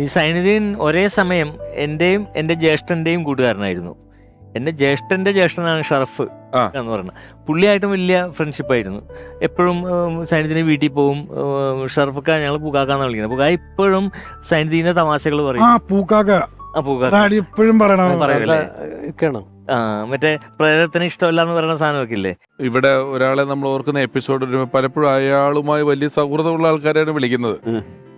ഈ സൈനുദ്ദീൻ ഒരേ സമയം എന്റെയും എന്റെ ജ്യേഷ്ഠന്റെയും കൂട്ടുകാരനായിരുന്നു. എന്റെ ജ്യേഷ്ഠന്റെ ജ്യേഷ്ഠനാണ് ഷറഫ് എന്ന് പറയുന്നത് പുള്ളിയായിട്ടും വലിയ ഫ്രണ്ട്ഷിപ്പായിരുന്നു എപ്പോഴും സൈനുദ്ദീനെ വീട്ടിൽ പോകും ഷറഫൊക്കെ ഞങ്ങൾ പൂക്കാക്കാന്ന് വിളിക്കുന്നത്. പൂക്കാ ഇപ്പോഴും സൈനുദ്ദീന്റെ തമാശകൾ പറയും. എപ്പോഴും പറയണ മറ്റേ പ്രേതത്തിന് ഇഷ്ടമല്ല എന്ന് പറയുന്ന സാധനമൊക്കെ ഇല്ലേ? ഇവിടെ ഒരാളെ നമ്മൾ ഓർക്കുന്ന എപ്പിസോഡ് വരുമ്പോൾ പലപ്പോഴും അയാളുമായി വലിയ സൗഹൃദമുള്ള ആൾക്കാരെയാണ് വിളിക്കുന്നത്.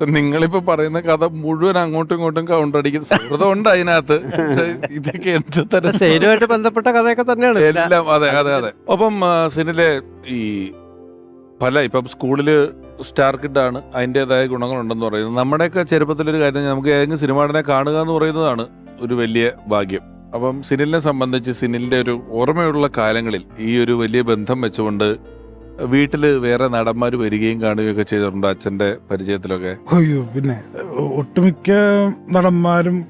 നിങ്ങളിപ്പോ പറയുന്ന കഥ മുഴുവൻ അങ്ങോട്ടും ഇങ്ങോട്ടും കൗണ്ടർ അടിക്കുന്ന സൗഹൃദം ഉണ്ട് അതിനകത്ത്. ഇതൊക്കെ എന്ത് തരം ബന്ധപ്പെട്ട കഥയൊക്കെ തന്നെയാണ്. എല്ലാം അതെ അതെ അതെ. അപ്പം സിനിലെ ഈ പല ഇപ്പം സ്കൂളിൽ സ്റ്റാർ കിഡാണ് അതിന്റെതായ ഗുണങ്ങളുണ്ടെന്ന് പറയുന്നത്. നമ്മുടെയൊക്കെ ചെറുപ്പത്തിലൊരു കാര്യം നമുക്ക് ഏതെങ്കിലും സിനിമാടനെ കാണുക എന്ന് പറയുന്നതാണ് ഒരു വലിയ ഭാഗ്യം. അപ്പം സിനിലിനെ സംബന്ധിച്ച് സിനിലിന്റെ ഒരു ഓർമ്മയുള്ള കാലങ്ങളിൽ ഈ ഒരു വലിയ ബന്ധം വെച്ചുകൊണ്ട് വീട്ടിൽ വേറെ നടന്മാർ വരികയും കാണുകയും ഒക്കെ ചെയ്തിട്ടുണ്ട് അച്ഛന്റെ പരിചയത്തിലൊക്കെ. അയ്യോ പിന്നെ ഒട്ടുമിക്ക നടന്മാരും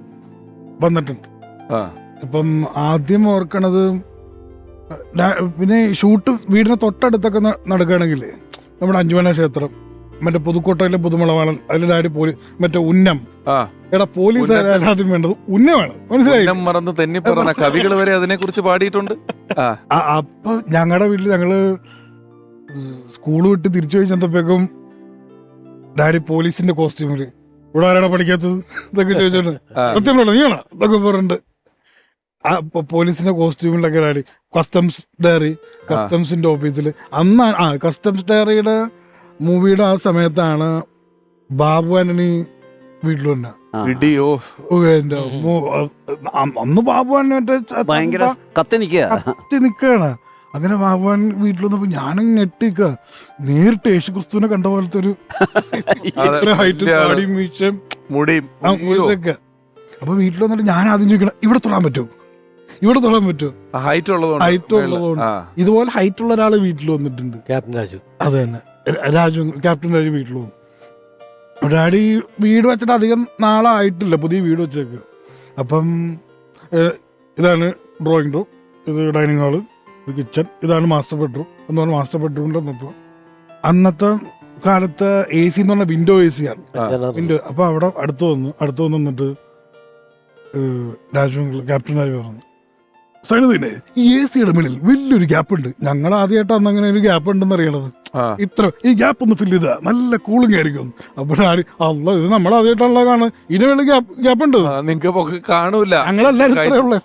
വന്നിട്ടുണ്ട്. ആ. ഇപ്പം ആദ്യം ഓർക്കണത് ഡാ- പിന്നെ ഷൂട്ട് വീടിന് തൊട്ടടുത്തൊക്കെ ന- നടക്കുകയാണെങ്കിൽ നമ്മുടെ അഞ്ചുമന ക്ഷേത്രം മറ്റേ പുതുക്കോട്ടയിലെ പുതുമളവാളൻ അതിലെ ഡാഡി പോലീസ് മറ്റേ ഉന്നം. ആ. എടാ പോലീസ് ആദ്യം വേണ്ടത് ഉന്നമാണ് മനസ്സിലായി? ഉന്നം മറന്ന് തെന്നി പറഞ്ഞ കവികൾ വരെ അതിനെ കുറിച്ച് പാടിയിട്ടുണ്ട്. ആ. അപ്പൊ ഞങ്ങളുടെ വീട്ടിൽ ഞങ്ങൾ സ്കൂൾ വിട്ട് തിരിച്ചു പോയി ചെന്നപ്പോഴേക്കും ഡാഡി പോലീസിന്റെ കോസ്റ്റ്യൂമിൽ ഇവിടെ ആരാടാ പഠിക്കാത്തത്? ഇതൊക്കെ ചോദിച്ചോണ്ട്. ആ. സത്യമാണോ? നീയാണോ? ഇതൊക്കെ പറഞ്ഞിട്ട്. ആ പോലീസിന്റെ കോസ്റ്റ്യൂമിലൊക്കെ ഡാഡി. കസ്റ്റംസ് ഡയറി കസ്റ്റംസിന്റെ ഓഫീസിൽ അന്നാണ് ആ കസ്റ്റംസ് ഡയറിയുടെ മൂവിയുടെ ആ സമയത്താണ് ബാബു ആന്റണി വീട്ടിൽ വന്നെ. ഇടിയോ. അന്ന് ബാബു ആന്റണി മറ്റേ കത്തി നിക്കാണ്. അങ്ങനെ ഭഗവാൻ വീട്ടിൽ വന്നപ്പോ ഞാനും ഞെട്ടിക്ക. നേരിട്ട് യേശു ക്രിസ്തുവിനെ കണ്ട പോലത്തെ ഒരു ഇത്ര ഹൈറ്റ് മുടിയും? ഇതൊക്കെ. അപ്പൊ വീട്ടിൽ വന്നിട്ട് ഞാൻ ആദ്യം ചോദിക്കണം ഇവിടെ തൊടാൻ പറ്റുമോ? ഇവിടെ തൊടാൻ പറ്റുമോ? ഹൈറ്റ് ഉള്ളതുകൊണ്ട്. ഹൈറ്റ് ഉള്ളതുകൊണ്ട്. ഇതുപോലെ ഹൈറ്റ് ഉള്ള ഒരാൾ വീട്ടിൽ വന്നിട്ടുണ്ട്. ക്യാപ്റ്റൻ രാജു. അത് തന്നെ. രാജു ക്യാപ്റ്റൻ രാജു വീട്ടിൽ വന്നു. ഒരാടി വീട് വെച്ചിട്ട് അധികം നാളായിട്ടില്ല പുതിയ വീട് വെച്ചേക്ക്. അപ്പം ഇതാണ് ഡ്രോയിങ് റൂം ഇത് ഡൈനിങ് ഹാൾ ഇത് കിച്ചൺ ഇതാണ് മാസ്റ്റർ ബെഡ്റൂം എന്ന് പറഞ്ഞാൽ മാസ്റ്റർ ബെഡ്റൂമിൽ വന്നപ്പോൾ അന്നത്തെ കാലത്ത് എ സി എന്ന് പറഞ്ഞാൽ വിൻഡോ എ സി ആണ്. വിൻഡോ അപ്പോൾ അവിടെ അടുത്ത് വന്ന് അടുത്ത് വന്ന് നിന്നിട്ട് ഏഹ്, ക്യാപ്റ്റനായി പറഞ്ഞു. സൈനദിനെ ഈ എ സിയുടെ മേളിൽ വലിയൊരു ഗ്യാപ്പ് ഉണ്ട്. ഞങ്ങൾ ആദ്യമായിട്ടാണ് അങ്ങനെ ഒരു ഗ്യാപ്പ് ഉണ്ടെന്ന് അറിയണത്. ഇത്ര ഈ ഗ്യാപ്പ് ഒന്ന് ഫില്ല് ചെയ്താ നല്ല കൂളിംഗ് ആയിരിക്കും. അപ്പോഴാണ് അല്ല ഇത് നമ്മൾ ആദ്യമായിട്ടുള്ളതാണ് ഇതിനുവേണ്ടി വേണ്ടി ഗ്യാപ്പ് ഗ്യാപ്പ് ഉണ്ട്. നിങ്ങൾക്ക് കാണൂല. ഞങ്ങളെല്ലാരും ഇത്രേ ഉള്ളൂ.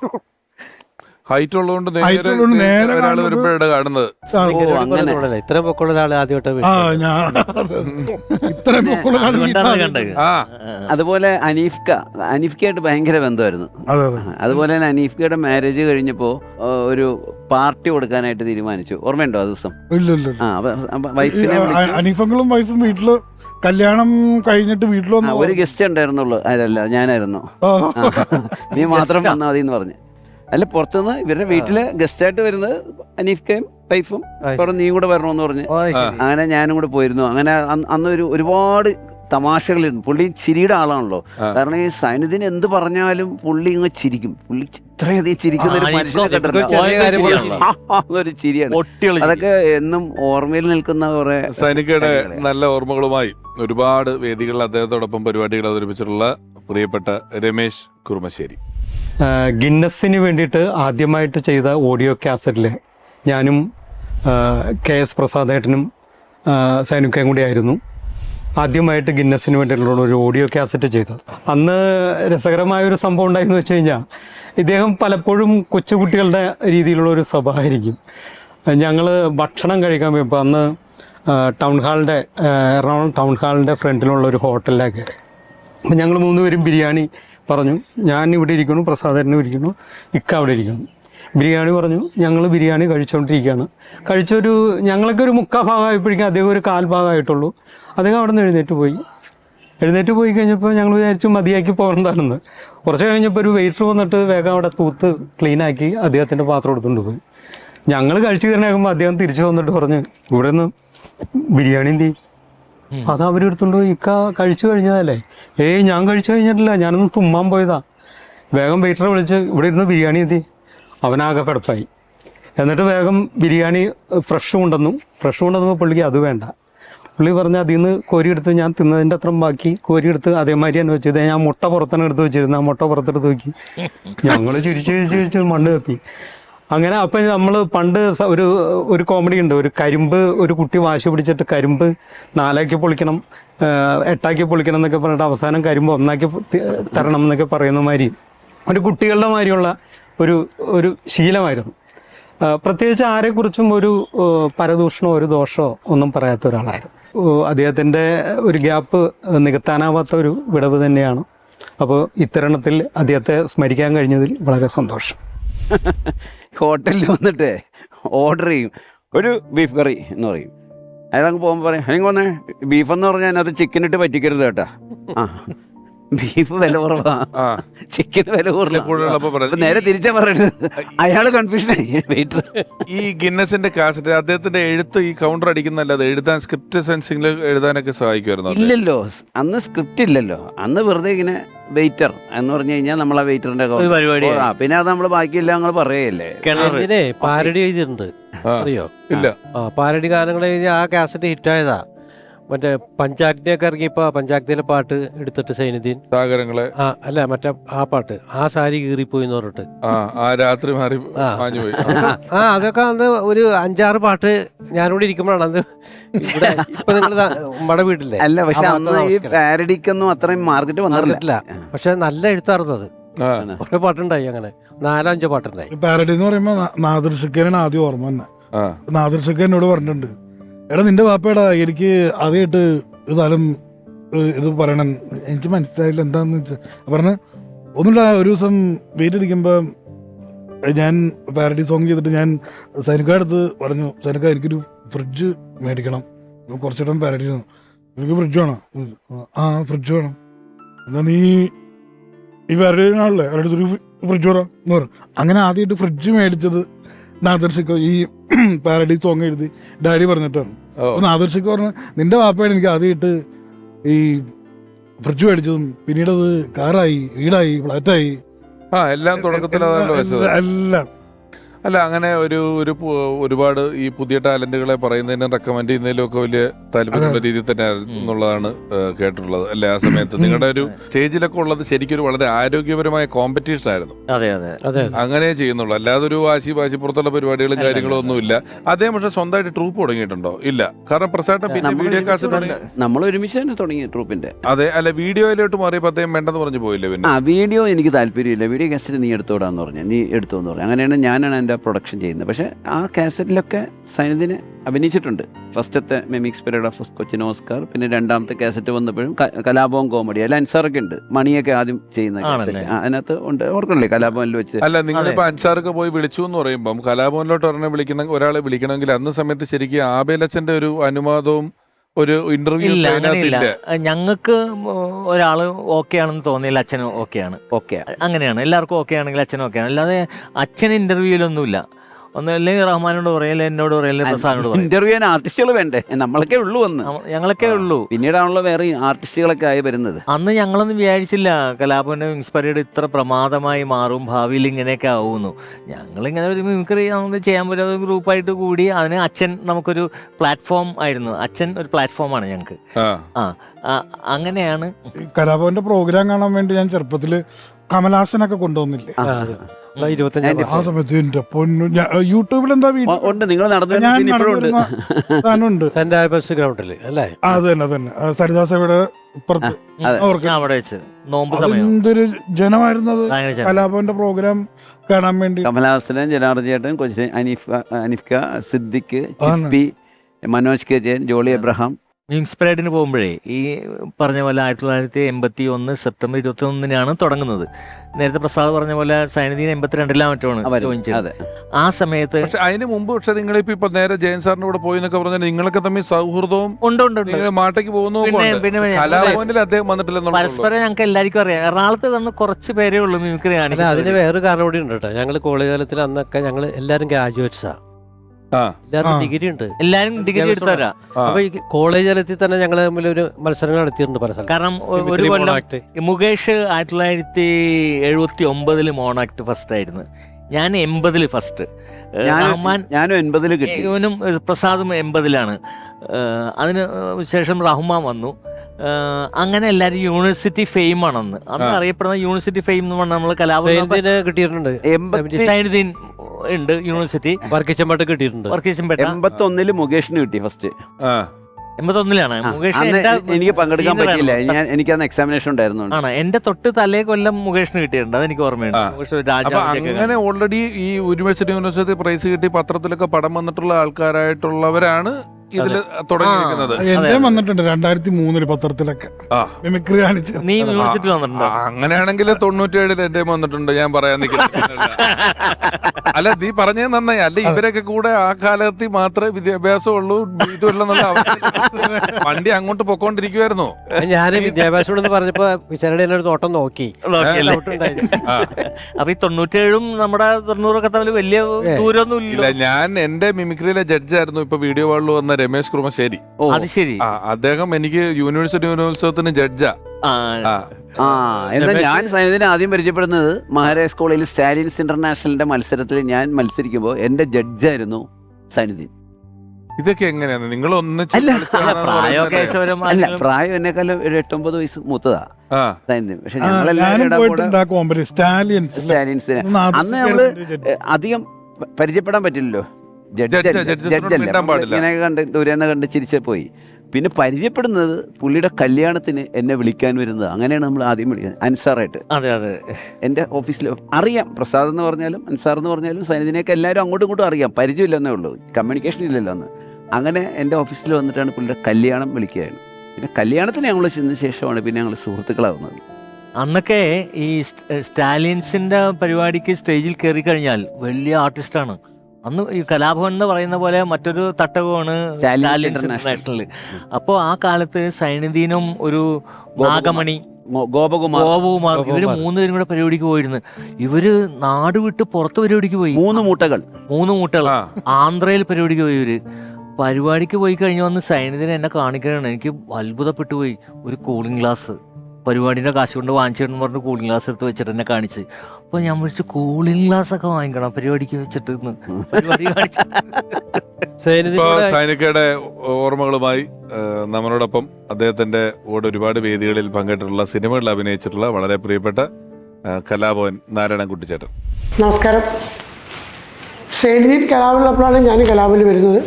ഹൈറ്റ് ഉള്ളതുകൊണ്ട് ഹൈറ്റ് ഉള്ളതുകൊണ്ട് നേരെ ഒരാൾ കാണുന്നത് വരുമ്പോഴാണ് കാണുന്നത്. ഓ, അങ്ങനെ. ഇത്രയും പൊക്കമുള്ള ഒരാൾ ആദ്യമായിട്ട് ആ ഞാൻ ഇത്രയും പൊക്കമുള്ള ആൾ അതുകൊണ്ടാണ് വീട്ടിൽ കണ്ടത്. ആ. അതുപോലെ അനീഫ്ക അനീഫ്കയായിട്ട് ഭയങ്കര ബന്ധമായിരുന്നു. അതെ അതെ. അതുപോലെ തന്നെ അനീഫ്കയുടെ മാരേജ് കഴിഞ്ഞപ്പോൾ ഒരു പാർട്ടി കൊടുക്കാനായിട്ട് തീരുമാനിച്ചു. ഓർമ്മയുണ്ടോ ആ ദിവസം? ഇല്ല ഇല്ല ഇല്ല. ആ അപ്പൊ- അപ്പൊ ഈ, വൈഫിനെ അനീഫങ്ങളും വൈഫും വീട്ടിൽ കല്യാണം കഴിഞ്ഞിട്ട് വീട്ടിൽ ആ, വന്നു ഒരു ഗസ്റ്റ് ഉണ്ടായിരുന്നുള്ളൂ. അതല്ല ഞാനായിരുന്നു. ആ. നീ മാത്രം വന്നാൽ മതി എന്ന് പറഞ്ഞു. അല്ല പുറത്തുനിന്ന് ഇവരുടെ വീട്ടിൽ ഗസ്റ്റ് ആയിട്ട് വരുന്നത് അനീഫ്കയും വൈഫും. പറഞ്ഞു നീയും കൂടെ വരണമെന്ന് പറഞ്ഞ്. അങ്ങനെ ഞാനും കൂടെ പോയിരുന്നു. അങ്ങനെ അന്ന് ഒരു ഒരുപാട് തമാശകളിരുന്നു പുള്ളി ചിരിയുടെ ആളാണല്ലോ. കാരണം ഈ സൈനുദ്ദീൻ എന്ത് പറഞ്ഞാലും പുള്ളി ഇങ്ങ് ചിരിക്കും. പുള്ളി ഇത്രയധികം ചിരിക്കുന്ന ഒരു മനുഷ്യനെ. ഒരു ചിരിയാണ്. അതൊക്കെ എന്നും ഓർമ്മയിൽ നിൽക്കുന്ന കുറെ സൈനികയുടെ നല്ല ഓർമ്മകളുമായി ഒരുപാട് വേദികളിൽ അദ്ദേഹത്തോടൊപ്പം പരിപാടികൾ അവതരിപ്പിച്ചിട്ടുള്ള പ്രിയപ്പെട്ട രമേശ് കുറുമശ്ശേരി. ഗിന്നസിന് വേണ്ടിയിട്ട് ആദ്യമായിട്ട് ചെയ്ത ഓഡിയോ കാസറ്റിൽ ഞാനും കെ എസ് പ്രസാദേട്ടനും സൈനുക്കയും കൂടി ആയിരുന്നു. ആദ്യമായിട്ട് ഗിന്നസിന് വേണ്ടിയിട്ടുള്ള ഒരു ഓഡിയോ കാസറ്റ് ചെയ്തത്. അന്ന് രസകരമായ ഒരു സംഭവം ഉണ്ടായെന്ന് വെച്ച് കഴിഞ്ഞാൽ ഇദ്ദേഹം പലപ്പോഴും കൊച്ചുകുട്ടികളുടെ രീതിയിലുള്ള ഒരു സ്വഭാവമായിരിക്കും. ഞങ്ങൾ ഭക്ഷണം കഴിക്കാൻ പോയപ്പോൾ അന്ന് ടൗൺ ഹാളിന്റെ എറണാകുളം ടൗൺ ഹാളിന്റെ ഫ്രണ്ടിലുള്ള ഒരു ഹോട്ടലിലേക്ക് കയറി അപ്പം ഞങ്ങൾ മൂന്നുപേരും ബിരിയാണി പറഞ്ഞു ഞാൻ ഇവിടെ ഇരിക്കുന്നു പ്രസാദരനും ഇരിക്കുന്നു ഇക്ക അവിടെ ഇരിക്കുന്നു. ബിരിയാണി പറഞ്ഞു ഞങ്ങൾ ബിരിയാണി കഴിച്ചുകൊണ്ടിരിക്കുകയാണ് കഴിച്ചൊരു ഞങ്ങളൊക്കെ ഒരു മുക്കാൽ ഭാഗമായപ്പോഴേക്കും അദ്ദേഹം ഒരു കാൽ ഭാഗമായിട്ടുള്ളൂ അദ്ദേഹം അവിടെ നിന്ന് എഴുന്നേറ്റ് പോയി. എഴുന്നേറ്റ് പോയി കഴിഞ്ഞപ്പോൾ ഞങ്ങൾ വിചാരിച്ചു മതിയാക്കി പോകേണ്ടതാണെന്ന് കുറച്ച് കഴിഞ്ഞപ്പോൾ ഒരു വെയിറ്റർ വന്നിട്ട് വേഗം അവിടെ തൂത്ത് ക്ലീനാക്കി അദ്ദേഹത്തിന്റെ പാത്രം എടുത്തുകൊണ്ട് പോയി. ഞങ്ങൾ കഴിച്ചു തരണേക്കുമ്പോൾ അദ്ദേഹം തിരിച്ചു വന്നിട്ട് പറഞ്ഞു ഇവിടെ നിന്ന് ബിരിയാണി എന്ത് ചെയ്യും? അത് അവരെടുത്തോണ്ട് പോയി. ഇക്ക കഴിച്ചു കഴിഞ്ഞതല്ലേ? ഏയ് ഞാൻ കഴിച്ചു കഴിഞ്ഞിട്ടില്ല. ഞാനൊന്ന് തുമ്മാൻ പോയതാ. വേഗം വെയിറ്ററെ വിളിച്ച് ഇവിടെ ഇരുന്ന് ബിരിയാണി എത്തി. അവനാകെ കിടപ്പായി. എന്നിട്ട് വേഗം ബിരിയാണി ഫ്രഷ് കൊണ്ടുവന്നു. ഫ്രഷ് കൊണ്ടുവന്നപ്പോൾ പുള്ളിക്ക് അത് വേണ്ട. പുള്ളി പറഞ്ഞ അതിൽ നിന്ന് കോരിയെടുത്ത് ഞാൻ തിന്നതിന്റെ അത്രയും ബാക്കി. കോരിയെടുത്ത് അതേമാതിരി തന്നെ വെച്ചത്. ഞാൻ മുട്ട പുറത്തന്നെ എടുത്ത് വെച്ചിരുന്നു ആ മുട്ട പുറത്തെടുത്ത് നോക്കി. ഞങ്ങൾ ചിരിച്ച് ചിരിച്ച് ചിരിച്ച് മണ്ണ് കപ്പി അങ്ങനെ അപ്പം നമ്മൾ പണ്ട് ഒരു ഒരു കോമഡി ഉണ്ട്. ഒരു കരിമ്പ് ഒരു കുട്ടി വാശി പിടിച്ചിട്ട് കരിമ്പ് നാലാക്കി പൊളിക്കണം എട്ടാക്കി പൊളിക്കണം എന്നൊക്കെ പറഞ്ഞിട്ട് അവസാനം കരിമ്പ് ഒന്നാക്കി തരണം എന്നൊക്കെ പറയുന്ന മാതിരി ഒരു കുട്ടികളുടെ മാതിരിയുള്ള ഒരു ഒരു ശീലമായിരുന്നു. പ്രത്യേകിച്ച് ആരെക്കുറിച്ചും ഒരു പരദൂഷണമോ ഒരു ദോഷമോ ഒന്നും പറയാത്ത ഒരാളായിരുന്നു. അദ്ദേഹത്തിന്റെ ഒരു ഗ്യാപ്പ് നികത്താനാവാത്ത ഒരു വിടവ് തന്നെയാണ്. അപ്പോൾ ഇത്തരണത്തിൽ അദ്ദേഹത്തെ സ്മരിക്കാൻ കഴിഞ്ഞതിൽ വളരെ സന്തോഷം. ഹോട്ടലിൽ വന്നിട്ട് ഓർഡർ ചെയ്യും. ഒരു ബീഫ് കറി എന്ന് പറയും. അയാൾ അങ്ങ് പോകുമ്പോൾ പറയും എനിക്ക് വന്നേ. ബീഫ് എന്ന് പറഞ്ഞാൽ അതിനകത്ത് ചിക്കൻ ഇട്ട് പറ്റിക്കരുത് കേട്ടോ. ആ. ബീഫ് വില കുറവാ. ചിക്കൻ വില പറയുന്നത്. നേരെ തിരിച്ചാ പറയുന്നത്. അയാൾ കൺഫ്യൂഷനായി വെയിറ്റർ ഈ ഗിന്നസിന്റെ കാസറ്റ് അദ്ദേഹത്തിന്റെ എഴുത്ത് ഈ കൗണ്ടർ അടിക്കുന്നല്ലാതെ എഴുതാൻ സ്ക്രിപ്റ്റ് സെൻസിംഗിൽ എഴുതാനൊക്കെ സഹായിക്കുമായിരുന്നു ഇല്ലല്ലോ. അന്ന് സ്ക്രിപ്റ്റ് ഇല്ലല്ലോ. അന്ന് വെറുതെ ഇങ്ങനെ വെയിറ്റർ എന്ന് പറഞ്ഞു കഴിഞ്ഞാൽ നമ്മളെ ആ വെയിറ്ററിന്റെ ഒരു പരിപാടി ആ പിന്നെ അത് നമ്മൾ ബാക്കിയെല്ലാം നമ്മൾ പറയല്ലേ പാരഡി എഴുതിയിട്ടുണ്ട്. അറിയോ? ഇല്ല. ആ പാരഡി ഗാനങ്ങൾ കഴിഞ്ഞ് ആ കാസറ്റ് ഹിറ്റ് ഹിറ്റായതാ. മറ്റേ പഞ്ചാഗ്നിയൊക്കെ ഇറങ്ങിയപ്പോ പഞ്ചാഗ്നിയിലെ പാട്ട് എടുത്തിട്ട് സൈനുദ്ദീൻ. സാഗരങ്ങളെ. ആ അല്ല മറ്റേ ആ പാട്ട് ആ സാരി കീറിപ്പോയി എന്ന് പറഞ്ഞിട്ട്. ആ ആ രാത്രി മാറി. മാഞ്ഞു പോയി ആ അതൊക്കെ അന്ന് ഒരു അഞ്ചാറ് പാട്ട് ഞാനിവിടെ ഇരിക്കുമ്പോഴാണ് അന്ന് ഇവിടെ ഇപ്പൊ നിങ്ങൾ നമ്മുടെ വീട്ടിലെ. അല്ല പക്ഷെ അന്ന് ഈ പാരഡിക്കൊന്നും അത്രയും മാർക്കറ്റ് വന്നിട്ടില്ല. പക്ഷെ നല്ല എഴുത്താറുന്നത് അത്. കുറെ പാട്ടുണ്ടായി അങ്ങനെ. നാലഞ്ചോ പാട്ടുണ്ടായി. പാരഡി എന്ന് പറയുമ്പോൾ നാദൃഷിക്കാനാണ് ആദ്യം ഓർമ്മ തന്നെ ആ. നാദൃഷിക്ക പറഞ്ഞിട്ടുണ്ട്. എടാ നിന്റെ വാപ്പയുടെ എനിക്ക് ആദ്യമായിട്ട് ഒരു സ്ഥലം ഇത് പറയണം. എനിക്ക് മനസ്സിലായില്ല എന്താന്ന് വെച്ചാൽ പറഞ്ഞ ഒന്നുമില്ല ഒരു ദിവസം വീട്ടിലിരിക്കുമ്പോൾ ഞാൻ പാരഡി സോങ് ചെയ്തിട്ട് ഞാൻ സൈനിക അടുത്ത് പറഞ്ഞു സൈനിക എനിക്കൊരു ഫ്രിഡ്ജ് മേടിക്കണം. കുറച്ചിടം പാരഡി എനിക്ക് ഫ്രിഡ്ജ് വേണം? ആ ഫ്രിഡ്ജ് വേണം. എന്നാ നീ ഈ പാരഡി ആണല്ലേ അടുത്തൊരു ഫ്രിഡ്ജ് വേണം എന്ന് പറഞ്ഞു. അങ്ങനെ ആദ്യമായിട്ട് ഫ്രിഡ്ജ് മേടിച്ചത് നാദർഷിക്ക ഈ പാരഡി സോങ് എഴുതി ഡാഡി പറഞ്ഞിട്ടാണ്. ഓ. അപ്പൊ നാദർഷിക്ക പറഞ്ഞു നിന്റെ വാപ്പയാണ് എനിക്ക് ആദ്യമായിട്ട് ഈ ഫ്രിഡ്ജ് മേടിച്ചതും പിന്നീട് അത് കാറായി വീടായി ഫ്ലാറ്റായി. ആ എല്ലാം തുടക്കത്തിൽ എല്ലാം. അല്ല അങ്ങനെ ഒരു ഒരു ഒരുപാട് ഈ പുതിയ ടാലന്റുകളെ പറയുന്നതിനും റെക്കമെൻഡ് ചെയ്യുന്നതിലും ഒക്കെ വലിയ താല്പര്യമുള്ള രീതിയിൽ തന്നെ എന്നുള്ളതാണ് കേട്ടിട്ടുള്ളത്. അല്ലെ ആ സമയത്ത്? നിങ്ങളുടെ ഒരു സ്റ്റേജിലൊക്കെ ഉള്ളത് ശരിക്കും ഒരു വളരെ ആരോഗ്യപരമായ കോമ്പറ്റീഷൻ ആയിരുന്നു. അതെ അതെ. അതെ അങ്ങനെ ചെയ്യുന്നുള്ളൂ. അല്ലാതെ ഒരു വാശി വാശി പുറത്തുള്ള പരിപാടികളും കാര്യങ്ങളും ഒന്നുമില്ല. അതേ പക്ഷെ സ്വന്തമായിട്ട് ട്രൂപ്പ് തുടങ്ങിയിട്ടുണ്ടോ? ഇല്ല. കാരണം പ്രസാദം പിന്നെ വീഡിയോ കാസറ്റ് നമ്മൾ ഒരുമിച്ച് തന്നെ തുടങ്ങി ട്രൂപ്പിന്റെ അതെ അല്ല വീഡിയോയിലോട്ട് മാറിയപ്പോൾ അദ്ദേഹം വേണ്ടെന്ന് പറഞ്ഞു പോയില്ല പിന്നെ? ആ വീഡിയോ എനിക്ക് താല്പര്യമില്ല. വീഡിയോ കാസറ്റ് നീ എടുത്തോടാന്ന് പറഞ്ഞു. നീ എടുത്തോന്ന് പറഞ്ഞു. അങ്ങനെയാണ് ഞാനാണ് എന്റെ പ്രൊഡക്ഷൻ ചെയ്യുന്നത്. പക്ഷേ ആ കാസറ്റിലൊക്കെ സൈനദിനെ അഭിനയിച്ചിട്ടുണ്ട്. ഫസ്റ്റത്തെ mimics period of Cochin Oscar പിന്നെ രണ്ടാമത്തെ കാസറ്റ് വന്നപ്പോഴും കലാപവും കലാഭവൻ കോമഡി അല്ല അൻസാറൊക്കെ ഉണ്ട് മണിയൊക്കെ ആദ്യം ചെയ്യുന്ന അതിനകത്ത് ഉണ്ട്. ഓർക്കണല്ലേ കലാഭവനിൽ വെച്ച്? അല്ല നിങ്ങളിപ്പോ അൻസാറൊക്കെ പോയി വിളിച്ചു എന്ന് പറയുമ്പം കലാഭവനിലോട്ട് ഒരെണ്ണം വിളിക്കുന്ന ഒരാളെ വിളിക്കണമെങ്കിൽ അന്ന് സമയത്ത് ശരിക്കും ആബേലച്ചന്റെ ഒരു അനുവാദവും ഒരു ഇന്റർവ്യൂ ഇല്ല അങ്ങനെയില്ല. ഞങ്ങൾക്ക് ഒരാൾ ഓക്കെ ആണെന്ന് തോന്നിയില്ല അച്ഛനും ഓക്കെയാണ്. ഓക്കെ അങ്ങനെയാണ്. എല്ലാവർക്കും ഓക്കെ ആണെങ്കിൽ അച്ഛനും ആണ് അല്ലാതെ അച്ഛൻ ഇന്റർവ്യൂലൊന്നുമില്ല ഒന്ന് അല്ലെങ്കിൽ റഹ്മാനോട് പറയും അല്ലെങ്കിൽ എന്നോട് പറയും അല്ലെങ്കിൽ പ്രസാദിനോട് പറയും. ഇന്റർവ്യൂ ചെയ്യാൻ ആർട്ടിസ്റ്റുകൾ വേണ്ടേ? നമ്മളൊക്കെ ഉള്ളൂ അന്ന്. നമ്മ- ഞങ്ങളൊക്കെ ഉള്ളൂ. പിന്നീടാണല്ലോ വേറെ ആർട്ടിസ്റ്റുകളൊക്കെ ആയി വരുന്നത്. അന്ന് ഞങ്ങളൊന്നും വിചാരിച്ചില്ല. കലാപന്റെ പരേഡ് ഇത്ര പ്രമാദമായി മാറും ഭാവിയിൽ ഇങ്ങനെയൊക്കെ ആവുന്നു ഞങ്ങളിങ്ങനെ ഒരു മിമിക്രി നമുക്ക് ചെയ്യാൻ പറ്റുന്ന ഒരു ഗ്രൂപ്പായിട്ട് കൂടി അതിന് അച്ഛൻ നമുക്കൊരു പ്ലാറ്റ്ഫോം ആയിരുന്നു. അച്ഛൻ ഒരു പ്ലാറ്റ്ഫോമാണ് ഞങ്ങൾക്ക്. ആ. ആ ആ, അങ്ങനെയാണ്. കലാഭവന്റെ പ്രോഗ്രാം കാണാൻ വേണ്ടി ഞാൻ ചെറുപ്പത്തിൽ കമലാസനൊക്കെ കൊണ്ടുവന്നില്ലേ? ഇരുപത്തഞ്ചാം പൊന്നു. യൂട്യൂബിൽ എന്താ. ഉണ്ട്. നിങ്ങൾ നടന്നു സെന്റ് ആൽബസ് ഗ്രൗണ്ടിൽ അല്ലേ? അത് തന്നെ തന്നെ. സരിദാസയുടെ അവിടെ വെച്ച്. നോമ്പ് സമയം. എന്തൊരു ജനമായിരുന്നത്? കലാപന്റെ കലാഭവന്റെ പ്രോഗ്രാം കാണാൻ വേണ്ടി. കമലഹാസനൻ ജനാർദ്ദൻ ചേട്ടൻ കൊച്ചിൻ അനീഫ് അനിഫ്ക സിദ്ദിഖ് ചിപ്പി മനോജ് കെ ജയൻ ജോളി എബ്രഹാം മ്യൂസിക് പരേഡിന് പോകുമ്പോഴേ ഈ പറഞ്ഞ പോലെ ആയിരത്തി തൊള്ളായിരത്തി എൺപത്തി ഒന്ന് സെപ്റ്റംബർ ഇരുപത്തി ഒന്നിനാണ് തുടങ്ങുന്നത്. നേരത്തെ പ്രസാദ് പറഞ്ഞ പോലെ സൈനദീൻ എൺപത്തിരണ്ടിലാ മറ്റാണ് ചോദിച്ചത് ആ സമയത്ത് പക്ഷെ അതിന് മുമ്പ് പക്ഷെ നിങ്ങളിപ്പോ ഇപ്പൊ നേരെ ജയൻ സാറിന്റെ കൂടെ പോയി എന്നൊക്കെ പറഞ്ഞാൽ നിങ്ങളൊക്കെ തമ്മിൽ സൗഹൃദവും ഉണ്ട് നിങ്ങൾ മാട്ടയ്ക്ക് പോകുന്നു കലാഭവനിൽ അദ്ദേഹം പരസ്പരം ഞങ്ങൾക്ക് എല്ലാവർക്കും അറിയാം. എറണാകുളത്ത് തന്നെ കുറച്ച് പേരേ ഉള്ളൂ മിമിക്രി അല്ല അതിന് വേറെ വേറൊരു കാരണം കൂടി ഉണ്ട് കേട്ടോ. ഞങ്ങൾ കോളേജ് കാലത്തിൽ അന്നൊക്കെ ഞങ്ങൾ എല്ലാവരും ഗ്രാജുവേറ്റ്സാ ആ. എല്ലാവർക്കും ഡിഗ്രി ഉണ്ട്. എല്ലാരും ഡിഗ്രി എടുത്തവരാ. അപ്പൊ ഈ കോളേജ് തലത്തിൽ തന്നെ ഞങ്ങൾ തമ്മിൽ ഒരു മത്സരങ്ങൾ നടത്തിയിട്ടുണ്ട് പല സ്ഥലം കാരണം ഒ- ഒരു കൊല്ലം മുകേഷ് ആയിരത്തി തൊള്ളായിരത്തി എഴുപത്തി ഒമ്പതിൽ മോണാക്ട് ഫസ്റ്റ് ആയിരുന്നു. ഞാൻ എൺപതിൽ ഫസ്റ്റ് റഹ്മാൻ ഞാനും കിട്ടി. ഇവനും ഏഹ്, പ്രസാദും എൺപതിലാണ്. ഏഹ് അതിന് ശേഷം റഹ്മാൻ വന്നു. ഏഹ് അങ്ങനെ എല്ലാവരും യൂണിവേഴ്സിറ്റി ഫെയിം ആണെന്ന്. അന്ന്. അറിയപ്പെടുന്ന യൂണിവേഴ്സിറ്റി ഫെയിം എന്ന് പറഞ്ഞാൽ നമ്മൾ കലാപം കിട്ടിയിട്ടുണ്ട്. എൺപത്തി സൈനുദ്ദീൻ ഉണ്ട് യൂണിവേഴ്സിറ്റി വർക്കിച്ചമ്പാട്ട് കിട്ടിയിട്ടുണ്ട്. വർക്കീശൻപേട്ട എൺപത്തൊന്നിൽ മുകേഷിന് കിട്ടി ഫസ്റ്റ് ആ. എൺപത്തൊന്നിലാണ്. മുകേഷ് എനിക്ക് പങ്കെടുക്കാൻ പറ്റില്ല ഞാൻ എനിക്ക് അന്ന് എക്സാമിനേഷൻ ഉണ്ടായിരുന്നു. ആണ്? എന്റെ തൊട്ട് തലേ കൊല്ലം മുകേഷിന് കിട്ടിയിട്ടുണ്ട്. അതെനിക്ക് ഓർമ്മയുണ്ട്. അങ്ങനെ ഓൾറെഡി ഈ യൂണിവേഴ്സിറ്റി യൂണിവേഴ്സിറ്റി പ്രൈസ് കിട്ടി പത്രത്തിലൊക്കെ പടം വന്നിട്ടുള്ള ആൾക്കാരായിട്ടുള്ളവരാണ് ഇതിൽ തുടങ്ങിയിരിക്കുന്നത്. എന്റെ വന്നിട്ടുണ്ട് രണ്ടായിരത്തി മൂന്നിൽ പത്രത്തിലൊക്കെ മിമിക്രി കാണിച്ച്. നീ യൂണിവേഴ്സിറ്റി വന്നിട്ടുണ്ടോ? ആ, അങ്ങനെയാണെങ്കിൽ തൊണ്ണൂറ്റേഴിൽ എന്റെ വന്നിട്ടുണ്ട് ഞാൻ പറയാൻ നിൽക്കുന്നില്ല. അല്ല നീ പറഞ്ഞേ നന്നായി. അല്ല ഇവരൊക്കെ കൂടെ ആ കാലത്തിൽ മാത്രമേ വിദ്യാഭ്യാസം ഉള്ളൂ ഇതുമല്ലെന്നുള്ള വണ്ടി അങ്ങോട്ട് പൊക്കോണ്ടിരിക്കുവായിരുന്നു. ഞാൻ വിദ്യാഭ്യാസം എന്ന് പറഞ്ഞപ്പോ വിശാലയുടെ എന്നെ ഒരു നോട്ടം നോക്കി. നോക്കിയല്ലേ? ഉണ്ടായി. ആ. അപ്പൊ ഈ തൊണ്ണൂറ്റേഴും നമ്മുടെ തൊണ്ണൂറൊക്കെ തമ്മിൽ വലിയ ദൂരമൊന്നും ഇല്ല ഇല്ല. ഞാൻ എന്റെ മിമിക്രിയിലെ ജഡ്ജായിരുന്നു ഇപ്പൊ വീഡിയോ വാളിൽ വന്ന രമേശ് കുറുമശ്ശേരി. ഓ. അത് ശരി. ആ അദ്ദേഹം എനിക്ക് യൂണിവേഴ്സിറ്റി യൂണിവേഴ്സത്തിന് ജഡ്ജാ. ആ, ആ. ആ എന്നാൽ ഞാൻ സൈനത്തിന് ആദ്യം പരിചയപ്പെടുന്നത് മഹാരാജ് കോളേജിൽ സ്റ്റാലിൻസ് ഇന്റർനാഷണലിന്റെ മത്സരത്തിൽ ഞാൻ മത്സരിക്കുമ്പോൾ എന്റെ ജഡ്ജായിരുന്നു സൈനുദ്ദീൻ ഇതൊക്കെ എങ്ങനെയാണ്? നിങ്ങൾ ഒന്ന് അല്ല, കളിച്ചതാണെന്ന് ഒരു അല്ല പ്രായം എന്നെക്കാളും ഒരു എട്ടൊമ്പത് വയസ്സ് മൂത്തതാ ആ. സൈനുദ്ദീൻ പക്ഷെ ആ, ഞാനും ഞങ്ങളെല്ലാവരും കൂടെ പോയിട്ടുണ്ട് ആ കോമ്പനി സ്റ്റാലിയൻസ് സ്റ്റാലിൻസിനെ അന്ന് നമ്മൾ അധികം പ- പരിചയപ്പെടാൻ പറ്റില്ലല്ലോ. ഇങ്ങനെ കണ്ട് ദൂരെന്ന് കണ്ട് ചിരിച്ചു പോയി. പിന്നെ പരിചയപ്പെടുന്നത് പുള്ളിയുടെ കല്യാണത്തിന് എന്നെ വിളിക്കാൻ വരുന്നത്. അങ്ങനെയാണ് നമ്മൾ ആദ്യം വിളിക്കുന്നത് അൻസാറായിട്ട്. അതെ അതെ. എന്റെ ഓഫീസിൽ അറിയാം. പ്രസാദ് എന്ന് പറഞ്ഞാലും അൻസാർ എന്ന് പറഞ്ഞാലും സനിതിനെയൊക്കെ എല്ലാവരും അങ്ങോട്ടും ഇങ്ങോട്ടും അറിയാം. പരിചയമില്ലെന്നേ ഉള്ളൂ. കമ്മ്യൂണിക്കേഷൻ ഇല്ലല്ലോ അന്ന്. അങ്ങനെ എന്റെ ഓഫീസിൽ വന്നിട്ടാണ് പുള്ളിയുടെ കല്യാണം വിളിക്കുകയാണ്. പിന്നെ കല്യാണത്തിന് ഞങ്ങൾ ചെന്ന ശേഷമാണ് പിന്നെ ഞങ്ങൾ സുഹൃത്തുക്കളാവുന്നത്. അന്നൊക്കെ ഈ സ്റ്റാലിൻസിന്റെ സ്റ്റാലിയൻസിന്റെ പരിപാടിക്ക് സ്റ്റേജിൽ കയറി കഴിഞ്ഞാൽ വലിയ ആർട്ടിസ്റ്റാണ്. അന്ന് ഈ കലാഭവൻ എന്ന് പറയുന്ന പോലെ മറ്റൊരു തട്ടകമാണ് ഇന്റർനാഷണൽ. അപ്പോൾ ആ കാലത്ത് സൈനിദീനും ഒരു നാഗമണി ഗോപകുമാർ. ഗോപകുമാർ ഇവർ. മൂന്നുപേരും കൂടെ പരിപാടിക്ക് പോയിരുന്നു. ഇവർ നാട് വിട്ട് പുറത്ത് പരിപാടിക്ക് പോയി. മൂന്ന് മൂട്ടകൾ. മൂന്ന് മൂട്ടകൾ. ആന്ധ്രയിൽ പരിപാടിക്ക് പോയി ഇവർ. പരിപാടിക്ക് പോയി കഴിഞ്ഞു വന്ന് സൈനിധിനെ എന്നെ കാണിക്കണം എനിക്ക് അത്ഭുതപ്പെട്ടു പോയി. ഒരു കൂളിംഗ് ഗ്ലാസ്. പരിപാടിയുടെ കാശ് കൊണ്ട് വാങ്ങിച്ചിട്ടെന്ന് പറഞ്ഞ് കൂളിംഗ് ഗ്ലാസ് എടുത്ത് വെച്ചിട്ട് എന്നെ കാണിച്ച്. അപ്പൊ ഞാൻ വിളിച്ച് കൂളിംഗ് ഗ്ലാസ് ഒക്കെ വാങ്ങിക്കണം പരിപാടിക്ക് വെച്ചിട്ട് പരിപാടി സൈനികയുടെ ഓർമ്മകളുമായി നമ്മളോടൊപ്പം അദ്ദേഹത്തിന്റെ കൂടെ ഒരുപാട് വേദികളിൽ പങ്കെടുത്തിട്ടുള്ള സിനിമകളിൽ അഭിനയിച്ചിട്ടുള്ള വളരെ പ്രിയപ്പെട്ട കലാഭവൻ നാരായണൻ കുട്ടിച്ചേട്ടൻ. നമസ്കാരം. സൈനിധിയിൽ കലാവിലുള്ളപ്പോഴാണ് ഞാൻ കലാവിൽ വരുന്നത്.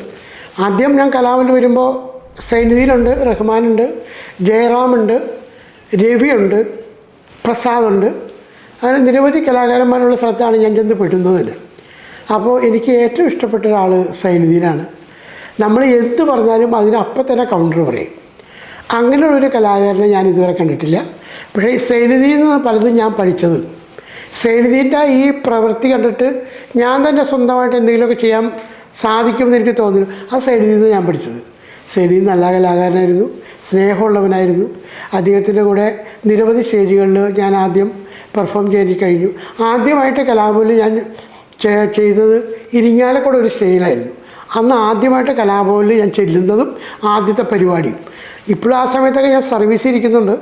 ആദ്യം ഞാൻ കലാവിൽ വരുമ്പോൾ സൈനിധിയിലുണ്ട് റഹ്മാനുണ്ട് ജയറാമുണ്ട് രവിയുണ്ട് പ്രസാദുണ്ട്. അങ്ങനെ നിരവധി കലാകാരന്മാരുള്ള സ്ഥലത്താണ് ഞാൻ ചെന്ന് പെടുന്നത് അപ്പോൾ എനിക്ക് ഏറ്റവും ഇഷ്ടപ്പെട്ട ഒരാൾ സൈനുദ്ദീനാണ്. നമ്മൾ എന്ത് പറഞ്ഞാലും അതിനപ്പം തന്നെ കൗണ്ടർ പറയും. അങ്ങനെയുള്ളൊരു കലാകാരനെ ഞാൻ ഇതുവരെ കണ്ടിട്ടില്ല. പക്ഷേ സൈനുദ്ദീൻ നിന്ന് പലതും ഞാൻ പഠിച്ചത്. സൈനുദ്ദീന്റെ ഈ പ്രവൃത്തി കണ്ടിട്ട് ഞാൻ തന്നെ സ്വന്തമായിട്ട് എന്തെങ്കിലുമൊക്കെ ചെയ്യാൻ സാധിക്കുമെന്ന് എനിക്ക് തോന്നുന്നു ആ സൈനുദ്ദീൻ നിന്ന് ഞാൻ പഠിച്ചത്. സൈനുദ്ദീൻ നല്ല കലാകാരനായിരുന്നു. സ്നേഹമുള്ളവനായിരുന്നു. അദ്ദേഹത്തിന്റെ കൂടെ നിരവധി സ്റ്റേജുകളിൽ ഞാൻ ആദ്യം പെർഫോം ചെയ്യാൻ കഴിഞ്ഞു. ആദ്യമായിട്ട് കലാഭവനിൽ ഞാൻ ചെയ്തത് ഇരിങ്ങാലക്കുട ഒരു സ്റ്റേജിലായിരുന്നു. അന്ന് ആദ്യമായിട്ട് കലാഭവനിൽ ഞാൻ ചെല്ലുന്നതും ആദ്യത്തെ പരിപാടിയും. ഇപ്പോഴും ആ സമയത്തൊക്കെ ഞാൻ സർവീസ് ഇരിക്കുന്നുണ്ട്.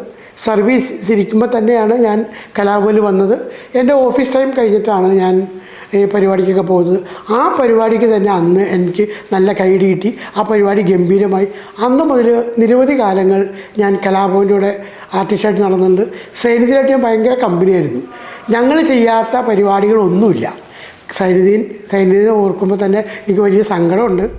സർവീസ് ഇരിക്കുമ്പോൾ തന്നെയാണ് ഞാൻ കലാഭവനിൽ വന്നത്. എന്റെ ഓഫീസ് ടൈം കഴിഞ്ഞിട്ടാണ് ഞാൻ ഈ പരിപാടിക്കൊക്കെ പോകുന്നത്. ആ പരിപാടിക്ക് തന്നെ അന്ന് എനിക്ക് നല്ല കൈഡി കിട്ടി ആ പരിപാടി ഗംഭീരമായി. അന്ന് മുതൽ നിരവധി കാലങ്ങൾ ഞാൻ കലാഭവന്റെ ആർട്ടിസ്റ്റായിട്ട് നടന്നിട്ടുണ്ട്. സൈനികരായിട്ട് ഞാൻ ഭയങ്കര കമ്പനിയായിരുന്നു. ഞങ്ങൾ ചെയ്യാത്ത പരിപാടികളൊന്നുമില്ല. സൈനുദ്ദീൻ സൈനുദ്ദീനെ ഓർക്കുമ്പോൾ തന്നെ എനിക്ക് വലിയ സങ്കടമുണ്ട്.